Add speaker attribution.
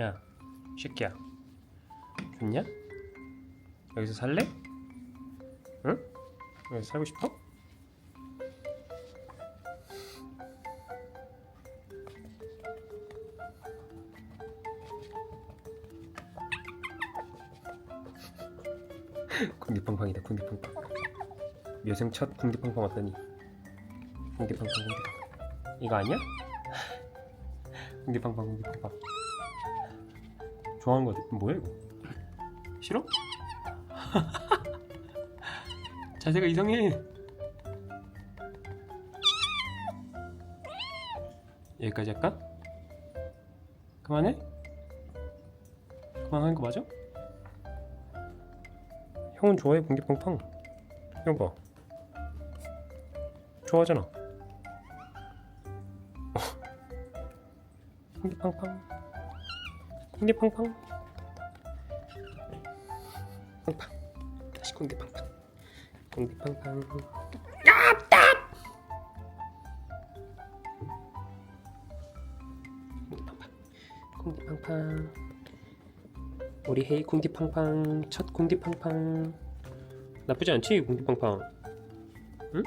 Speaker 1: 야, 새끼야. 좋냐? 여기서 살래? 응? 여기서 살고 싶어? 궁디팡팡이다 궁디팡팡 묘생 첫 궁디팡팡 어떠니? 궁디팡팡 궁디팡팡 이거 아니야? 궁디팡팡 궁디팡팡 좋아하는 거 같아 뭐야 이거 싫어? 자세가 이상해 여기까지 할까? 그만해? 그만하는 거 맞아? 형은 좋아해 궁디팡팡 이거 봐 좋아하잖아 어. 궁디팡팡 궁디팡팡. 팡팡. 다시 궁디팡팡. 궁디팡팡. 궁디팡팡. 궁디팡팡. 우리 헤이 궁디팡팡. 첫 궁디팡팡. 나쁘지 않지 궁디팡팡. 응?